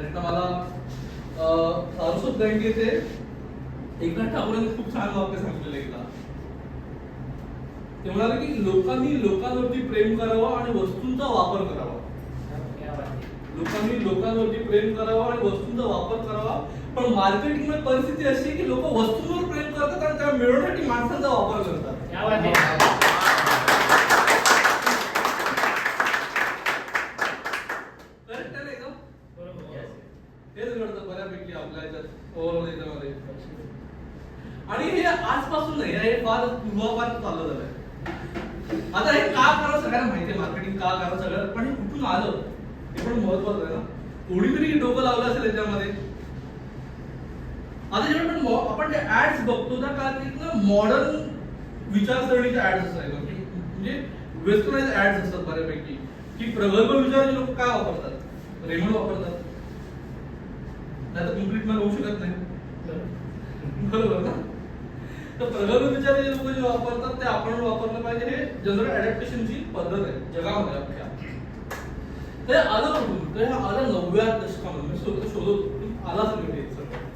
त्याच्यात मला सारस्वत बँकेचे एकनाथ ठाकूरांनी खूप छान वाक्य सांगितलेलं एकदा. ते म्हणाले की लोकांनी लोकांवरती प्रेम करावं आणि वस्तूंचा वापर करावा. लोकांनी लोकांवरती प्रेम करावा आणि वस्तूंचा वापर करावा. पण मार्केटिंगमध्ये परिस्थिती अशी आहे की लोक वस्तूंवर प्रेम करतात आणि त्या मिळवण्यासाठी माणसांचा वापर करतात क्या बात है Correct आहे नाही का? बरोबर हेच घडतं बऱ्यापैकी आपल्या याच्यात ओव्हरऑल याच्यामध्ये आणि हे आजपासून नाही हे फार पूर्वापार जात आहे आता हे का करा सगळ्यांना माहिती आहे मार्केटिंग का करा सगळं पण हे कुठून आलं? हे पण महत्वाचं आहे ना. कोणीतरी डोकं लावलं असेल याच्यामध्ये. आता जेव्हा आपण आपण जे ऍड्स बघतो त्या काळात ना मॉडर्न विचारसरणीच्या ऍड्स असतात. म्हणजे, म्हणजे वेस्टर्नाइज ऍड्स असतात बऱ्यापैकी. की प्रगल्भ विचाराचे लोक काय वापरतात? रेमंड वापरतात. नाही तर कंप्लीट मला होऊ शकत नाही. बरोबर ना? तर प्रगल्भ जे लोक जे वापरतात ते आपण वापरलं पाहिजे हे जनरल अडॅप्टेशनची पद्धत आहे जगामध्ये अख्ख्या. ते आलं कुठून? तर हे आलं नवव्या दशकामध्ये. मी शोधत आलाच आला सगळं.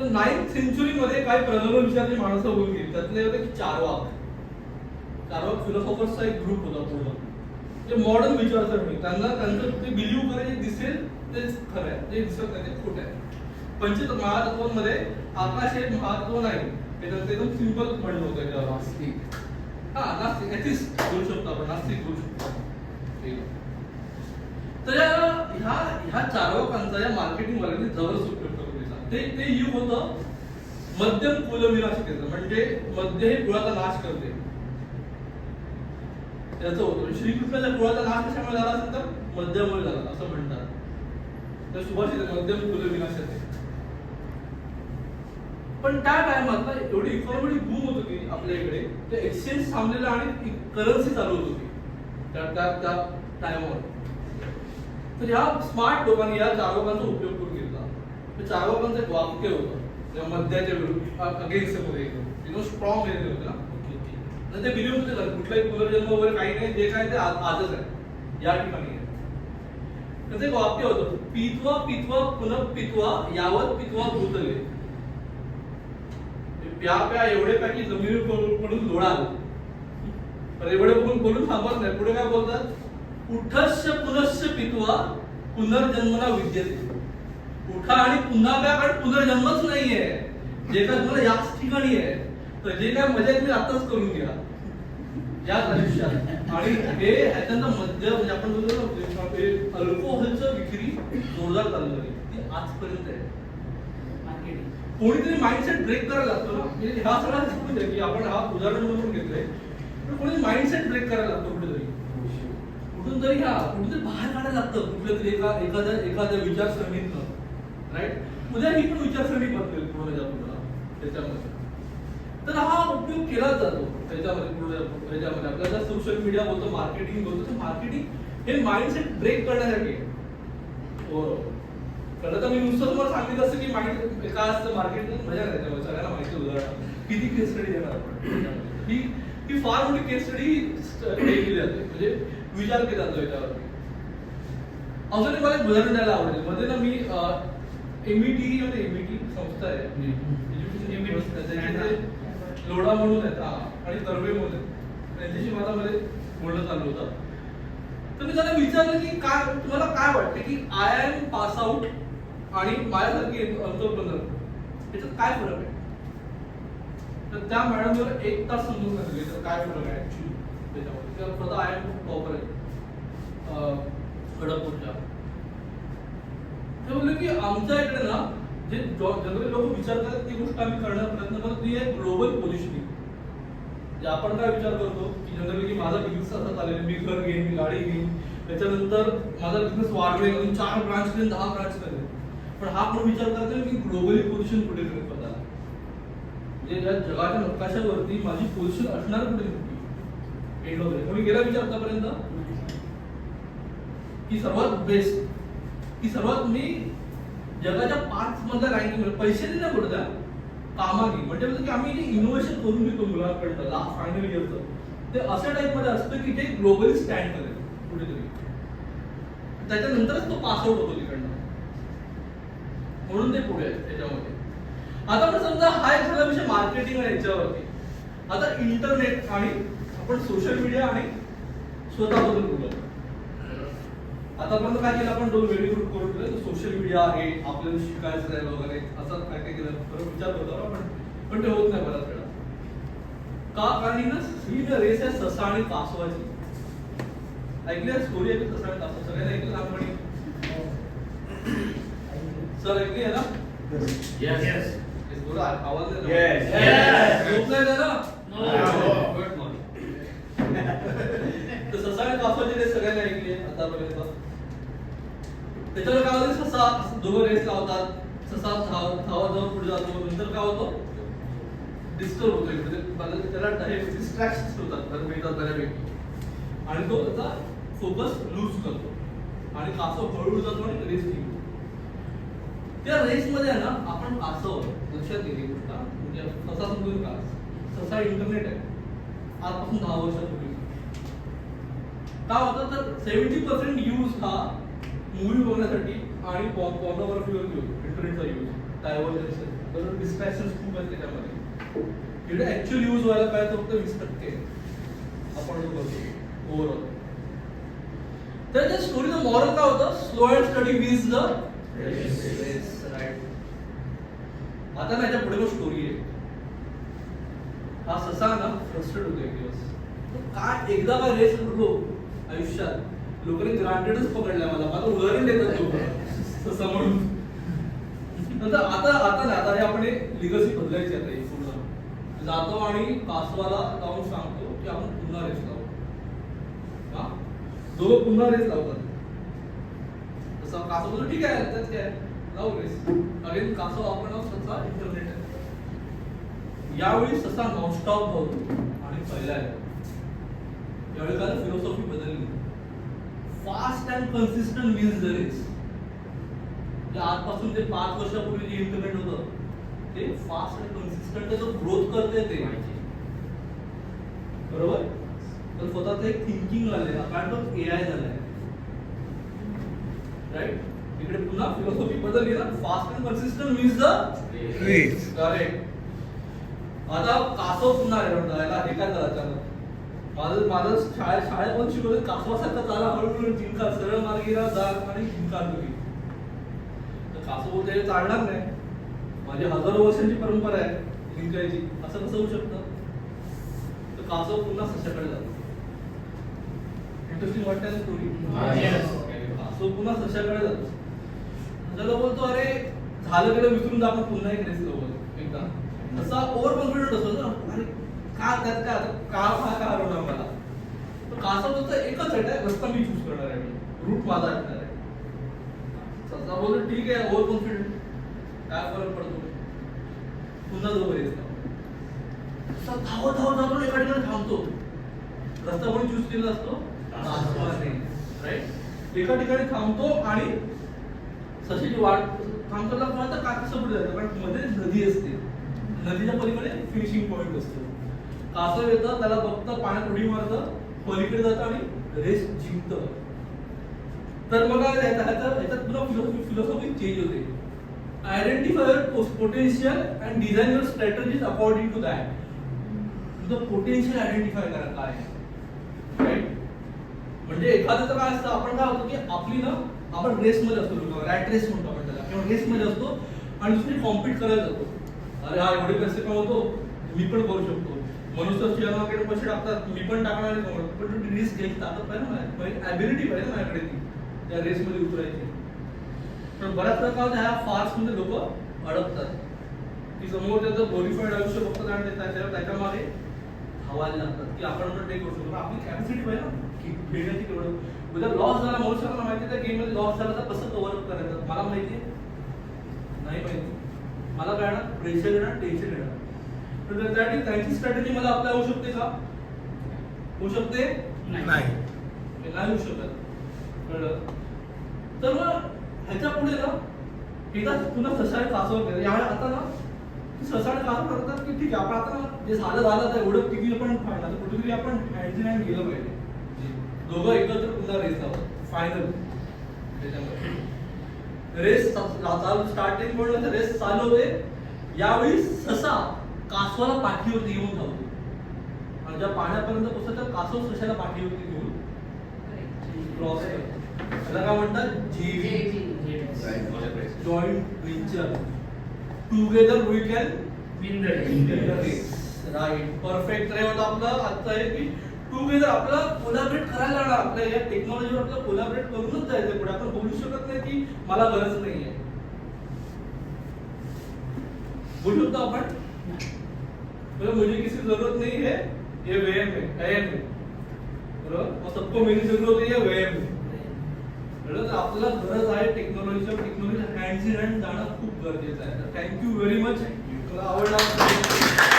तर नाईन्थ सेंचुरी मध्ये काही प्रगल्भ विचारची माणसं होऊन गेली. त्यातले होते की चारवाक. चारवाक फिलॉसॉफर्सचा एक ग्रुप होता पूर्ण. जे मॉडर्न विचारसरणी त्यांना त्यांचं ते बिलीव्ह करायचे दिसेल तेच खरं आहे. जे दिसत नाही ते खोटं आहे. पंचित महातत्वांमध्ये आकाश हे महात्व नाही. त्यांचं एकदम सिंपल म्हणलं होतं त्याच्यावर नास्तिक. हा नास्तिक. एथिस्ट बोलू शकतो आपण नास्तिक बोलू शकतो. तर या ह्या ह्या चारवकांचा या मार्केटिंग वाल्यांनी जबरदस्त उपयोग करून दिला ते ते युग होतं मध्यम कुलविनाशिकेचं म्हणजे मध्य हे कुळाचा नाश करते. त्याचं होतं. श्रीकृष्णाच्या कुळाचा नाश कशामुळे झाला असेल तर? मध्यमुळे झाला असं म्हणतात. तर सुभाषित मध्यम कुलविनाशाचे पण त्या टायमात एवढी इकॉनॉमी बूम होत होती आपल्या इकडे ते एक्सचेंज थांबलेलं आणि करन्सी चालू होत होती. त्या त्या टायमावर तर ह्या स्मार्ट लोकांनी या चारोकांचा उपयोग करून घेतला. चारोकांचं एक वाक्य होतं. मध्याच्या विरुद्ध अगेन्स्टमध्ये एकदम स्ट्रॉंग हे होते ना. आणि ते बिलीव्ह होते का? कुठलाही पुनर्जन्म वगैरे काही नाही. जे काय ते आजच आहे. या ठिकाणी आहे. त्याचं एक वाक्य होतं पित्वा पित्वा पुनः पित्वा यावत पित्वा भूतले. प्या प्या एवढे पॅकी जमिनीवर पडून पडून लोळाल एवढे बघून बोलून थांबत नाही. पुढे काय बोलतात? उठस्य पुनस्य पितवा पुनर्जन्मना विद्यते. उठा आणि पुन्हा प्या कारण पुनर्जन्मच नाहीये. जे काय तुम्हाला याच ठिकाणी आहे. तर जे काय मजा आहे तुम्ही आताच करून घ्या. याच आयुष्यात. आणि हे ह्याच्यानं मध्य म्हणजे आपण बोलतो ना अल्कोहोलचं विक्री जोरदार चालू आहे ती आजपर्यंत आहे. कोणीतरी माइंडसेट ब्रेक करायला लागतो ना. म्हणजे हा सगळा शिकून की आपण हा उदाहरण म्हणून घेतलंय पण कोणी माइंडसेट ब्रेक करायला लागतो कुठेतरी. कुठून तरी हा कुठेतरी बाहेर काढायला लागतं कुठल्या तरी एका एखाद्या एखाद्या विचारसरणीतनं. राईट उद्या ही पण विचारसरणी बदलेल पूर्ण ज्या तुम्हाला त्याच्यामध्ये. तर हा उपयोग केला जातो त्याच्यामध्ये पूर्ण त्याच्यामध्ये आपल्याला सोशल मीडिया बोलतो मार्केटिंग बोलतो तर मार्केटिंग हे माइंडसेट ब्रेक करण्यासाठी आहे. खरं तर मी नुसतं तुम्हाला सांगितलं असतं की माइंड काय असतं मार्केटिंग मजा नाही त्याच्यामध्ये सगळ्यांना माहिती उदाहरण किती केस स्टडी देणार आपण. ही ही फार मोठी केस स्टडी केली जाते. म्हणजे विचार केला जातो याच्यावरती अजून मला एक उदाहरण द्यायला आवडेल. मध्ये ना मी एमईटी म्हणजे एमईटी संस्था आहे. एज्युकेशन संस्था लोढा म्हणून आहेत. हा. आणि कर्वे म्हणून. आहेत त्यांच्याशी मला मध्ये बोलणं चालू होतं. तर मी त्यांना विचारलं की काय तुम्हाला काय वाटतं की आय एम पास आउट आणि माझ्यासारखी अंतर्प्रनर याच्यात काय फरक आहे? तर त्या मॅडमवर एक तास समजून सांगितले तर काय फरक आहे ऍक्च्युली त्याच्यामध्ये? तर स्वतः आय एम टॉपर आहे खडगपूरच्या ते बोलले की आमच्या इकडे ना जे जनरली लोक विचारतात ती गोष्ट आम्ही करण्याचा प्रयत्न करतो. ती आहे ग्लोबल पोझिशनिंग जे आपण काय विचार करतो की जनरली की माझा बिझनेस असा चालेल मी घर घेईन मी गाडी घेईन. त्याच्यानंतर माझा बिझनेस वाढवेल अजून चार ब्रांच करेन दहा ब्रांच करेल पण हा पण विचार करतोय की ग्लोबली पोझिशन कुठे करेन स्वतःला म्हणजे या जगाच्या नकाशावरती माझी पोझिशन असणार कुठे होती एंड वगैरे तुम्ही गेला विचार आतापर्यंत? की सर्वात बेस्ट की सर्वात मी जगाच्या पाच मधल्या रँकिंग पैसे नाही कुठं त्या? कामाने. म्हणजे, म्हणजे की आम्ही जे इनोव्हेशन करून घेतो मुलांकडनं लास्ट फायनल इयरचं ते अशा टाईपमध्ये असतं की ते ग्लोबली स्टँड करेल कुठेतरी. त्याच्यानंतरच तो पास आउट होतो तिकडनं. म्हणून ते पुढे आहेत त्याच्यामध्ये. आता आपण समजा हा एक झाला विषय मार्केटिंग आणि याच्यावरती. आता इंटरनेट आणि आपण सोशल मीडिया आणि स्वतःबद्दल बोलू. आतापर्यंत काय केलं आपण दोन वेगळी ग्रुप करून ठेवले. सोशल मीडिया आहे आपल्याला शिकायचं आहे वगैरे असं काय काय केलं बरं विचार करतो आपण. पण ते होत नाही बऱ्याच वेळा. का? कारण ना ही रेस आहे ससा आणि कासवाची. ऐकली स्टोरी आहे ससा आणि कासवा सगळ्यांना ऐकलं लहानपणी सर ऐकली आहे ना? Yes. Yes, बोला, आवाज येतो. Yes. Yes. झोप नाही ना? Good morning. तर ससा आणि कासवाची रेस सगळ्यांनी ऐकली आतापर्यंत. त्याच्यावर काय होतं ससा दोघं रेस लावतात. ससा धाव धावत धावत पुढे जातो. नंतर काय होतं? डिस्टर्ब होतो इकडे. मला त्याला डिस्ट्रॅक्शन होतात. बरं मिळतात बऱ्यापैकी आणि तो त्याचा फोकस लूज करतो. आणि कासव हळूहळू जातो आणि रेस जिंकतो त्या रेस मध्ये ना आपण असं लक्षात घे गोष्ट. म्हणजे तसा समजून का तसा इंटरनेट आहे. आजपासून दहा वर्षापूर्वी काय होतं तर सेव्हन्टी पर्सेंट यूज हा मूवी बघण्यासाठी आणि पॉर्नोग्राफीवर यूज इंटरनेटचा यूज डायव्हर्जन्स बरोबर डिस्ट्रॅक्शन खूप आहेत त्याच्यामध्ये. तिकडे ऍक्च्युअल यूज व्हायला पाहिजे तर फक्त वीस टक्के आपण जो बघतो. ओव्हरऑल तर त्या स्टोरीचं मॉरल काय होतं? Slow and steady wins the आता ना पुढे मग स्टोरी आहे. हा ससा ना फ्रस्ट्रेट होतो एक दिवस. काय एकदा काय रेस हरलो आयुष्यात? लोकांनी ग्रांटेडच पकडलाय मला. मला उदाहरण देतात लोक. ससा म्हणून. नंतर आता आता नाही. आता हे आपण लिगसी बदलायची आता ही पूर्ण जातो आणि कासवाला जाऊन सांगतो की आपण पुन्हा रेस लावू. हा? दोघं पुन्हा रेस लावतात. तसं कासव बोलतो ठीक आहे त्यात काय? लावू रेस अगेन कासव आपण ससा इंटरनेट आहे यावेळी ससा नॉनस्टॉप होतो. आणि पहिला आहे. यावेळी काय? फिलॉसॉफी बदलली. Fast and consistent means the race आजपासून ते पाच वर्षापूर्वी जे इंटरनेट होतं ते फास्ट अँड कन्सिस्टंट त्याचं ग्रोथ करते ते. बरोबर? तर स्वतःच एक थिंकिंग झालंय कारण तो ए आय झालाय. राईट इकडे पुन्हा फिलॉसॉफी बदलली ना. Fast and consistent means the. Correct आता कासव पुन्हा याला हे काय झालं अचानक? माझं माझं शाळेत शाळेत पण शिकवलं. कासवासारखा चाला. हळूहळू जिंका सरळ मार्गीला जा आणि जिंका तुम्ही. तर कासव बोलते "हे चालणार नाही. माझी हजारो वर्षांची परंपरा आहे जिंकायची. असं कसं होऊ शकतं? तर कासव पुन्हा सशाकडे जातो. इंटरेस्टिंग वाटतं ना स्टोरी कासव पुन्हा सशाकडे जातो. त्याला बोलतो अरे झालं गेलं विसरून जा आपण पुन्हा एक रेस लावू एकदा. तसा ओव्हर कॉन्फिडंट असतो ना. अरे का त्यात आता काळ हा का हरवणार मला तर कासव बोलतो एकच आहे रस्ता मी चूज करणार आहे रूट माझा असणार आहे. ससा बोलतो ठीक आहे ओव्हर कॉन्फिडंट काय फरक पडतो? पुन्हा जो रेस धावत धावत धावतो एका ठिकाणी थांबतो. रस्ता कोणी चूज केला असतो? राईट एका ठिकाणी थांबतो आणि सशीची वाट थांबतो तर कळतं का पुढे जातं कारण मध्ये नदी असते. नदीच्या पलीकडे फिनिशिंग पॉईंट असतो. कासव येतं त्याला फक्त पाण्यात उडी मारतं पलीकडे जातं आणि रेस जिंकतं. तर मग काय तुला फिलॉसॉफी चेंज होते. Identify potential and design your strategies according to that तुझं पोटेन्शियल आयडेंटिफाय करा काय आहे. म्हणजे म्हणजे एखाद्याचं काय असतं आपण काय होतं की आपली ना आपण रेसमध्ये असतो लोक रॅट रेस म्हणतो आपण त्याला किंवा रेसमध्ये असतो आणि दुसरी कॉम्पिट करायला जातो. अरे हा एवढे पैसे कमवतो मी पण करू शकतो. मनुष्य शेअर पैसे टाकतात मी पण टाकणार नाही कमवत. पण तू रिस्क घ्यायची ताकद पाहिजे ना ॲबिलिटी पाहिजे ना माझ्याकडे ती त्या रेसमध्ये उतरायची. पण बऱ्याच वेळा ह्या फास्टमध्ये लोक अडकतात. की समोर त्याचं ग्लोरिफाईड आयुष्य बघतात आणि ते त्याच्यामागे लागतात. की आपण पण ते करू शकतो. आपली कॅपॅसिटी पाहिजे ना खेळण्याची केवढं उद्या लॉस झाला मनुष्याला माहिती त्या गेममध्ये लॉस झाला तर कसं कव्हर अप करायचं? मला माहिती आहे. नाही माहिती. मला काय ना प्रेशर येणार टेन्शन येणार. तर त्यासाठी त्यांची स्ट्रॅटेजी मला अप्लाय होऊ शकते का? होऊ शकते? नाही. नाही. होऊ शकत. कळलं? तर मग ह्याच्या पुढे ना एकदा पुन्हा ससाळे कासव केलं यावेळी आता ना ससाळे कासव करतात की ठीक आहे आपण आता जे झालं झालं तर एवढं किती पण फायदा तर कुठेतरी आपण हँड इन हँड गेलं पाहिजे. दोघं एकत्र पुन्हा रेस लावतात फायनल त्याच्यामध्ये. रेस चालू स्टार्टिंग म्हणून रेस चालू होते यावेळी ससा कासवाला पाठीवरती घेऊन धावतो आणि ज्या पाण्यापर्यंत पोहोचतो त्या कासव सशाला पाठीवरती घेऊन. क्रॉस करतो. त्याला काय म्हणतात? JV joint venture together we can right perfect रे होता आपलं आजचं आहे की टुगेदर आपल्याला कोलॅबरेट करायला लागणार. आपल्या या टेक्नॉलॉजीवर आपलं कोलॅबरेट करूनच जायचं पुढे. आपण बोलू शकत नाही की मला गरज नाही आहे. बोलू शकतो आपण? मतलब मुझे किसी जरूरत नहीं है ये वहम है वहम है बरोबर? और सबको मेरी जरूरत है ये वहम है बरोबर आपल्याला गरज आहे टेक्नॉलॉजीच्या टेक्नॉलॉजी हँड इन हँड जाणं खूप गरजेचं आहे. थँक्यू व्हेरी मच मला आवडला?